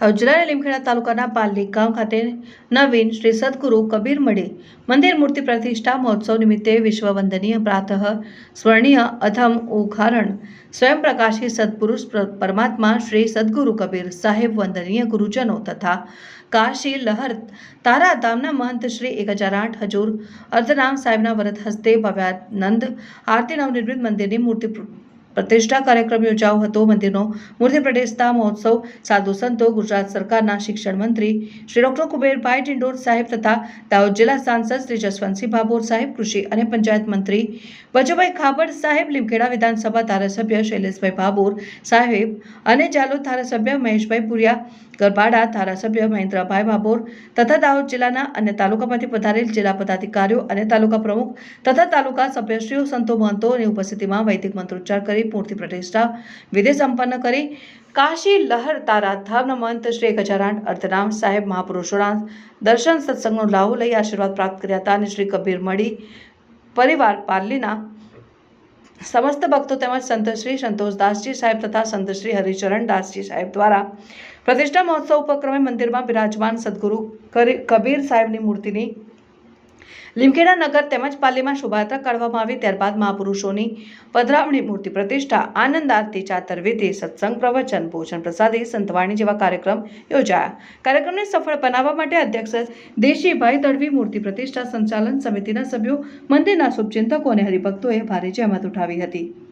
હવે જિલ્લાના લીમખેડા તાલુકાના પાલી ગામ ખાતે નવીન શ્રી સદગુરુ કબીર મઢે મંદિર મૂર્તિ પ્રતિષ્ઠા મહોત્સવ નિમિત્તે વિશ્વ વંદનીય પ્રાતઃ સ્વર્ણીય અધમ ઉખારણ સ્વયં પ્રકાશી સદપુરુષ પ્ર- પરમાત્મા શ્રી સદગુરુ કબીર સાહેબ વંદનીય ગુરુજનો તથા કાશી લહર તારાધામના મહંત શ્રી એક હજાર આઠ હજુર અર્ધનામ સાહેબના વરદ હસ્તે ભવ્યાનંદ આરતી નવનિર્મિત મંદિરની મૂર્તિ પ્રતિષ્ઠા કાર્યક્રમ યોજાયો હતો. મંદિરનો મૂર્તિ પ્રતિષ્ઠા મહોત્સવ સાધુ સંતો, ગુજરાત સરકારના શિક્ષણ મંત્રી શ્રી ડોક્ટર કુબેરભાઈ ડિંડોર સાહેબ તથા દાહોદ જિલ્લા સાંસદ શ્રી જસવંતસિંહ ભાભોર સાહેબ, કૃષિ અને પંચાયત મંત્રી વજુભાઈ ખાબડ સાહેબ, લીમખેડા વિધાનસભા ધારાસભ્ય શૈલેષભાઈ ભાભોર સાહેબ અને જાલોદ ધારાસભ્ય મહેશભાઈ પુરિયા ગરબાડા ધારાસભ્ય મહેન્દ્રભાઈ ભાભોર તથા દાહોદ જિલ્લાના અને તાલુકામાંથી પધારેલ જિલ્લા પદાધિકારીઓ અને તાલુકા પ્રમુખ તથા તાલુકા સભ્યશ્રીઓ સંતો મહંતોની ઉપસ્થિતિમાં વૈદિક મંત્રોચ્ચાર કરી મૂર્તિ પ્રતિષ્ઠા, વિધિ સંપન્ન કરી કાશી લહર તારા ધામના મંત શ્રી ગજારાણ અર્ધનામ સાહેબ મહાપુરુષોના દર્શન સત્સંગનો લાહો લઈ આશીર્વાદ પ્રાપ્ત કર્યા હતા અને શ્રી કબીર મળી પરિવાર પાર્લીના સમસ્ત ભક્તો તેમજ સંતશ્રી સંતોષદાસજી સાહેબ તથા સંતશ્રી હરિચરણ દાસજી સાહેબ દ્વારા પ્રતિષ્ઠા મહોત્સવ ઉપક્રમે મંદિરમાં બિરાજમાન સદગુરુ કબીર સાહેબની મૂર્તિની લીમખેડા નગર તેમજ પાલીમાં શોભાયાત્રા કાઢવામાં આવી ત્યારબાદ મહાપુરુષોની પધરામણી મૂર્તિ પ્રતિષ્ઠા, આનંદ આરતી, ચાતર વિધિ, સત્સંગ પ્રવચન, ભોજન પ્રસાદી, સંતવાણી જેવા કાર્યક્રમ યોજાયા. કાર્યક્રમને સફળ બનાવવા માટે અધ્યક્ષ દેશીભાઈ દળવી મૂર્તિ પ્રતિષ્ઠા સંચાલન સમિતિના સભ્યો, મંદિરના શુભચિંતકો અને હરિભક્તોએ ભારે જહેમત ઉઠાવી હતી.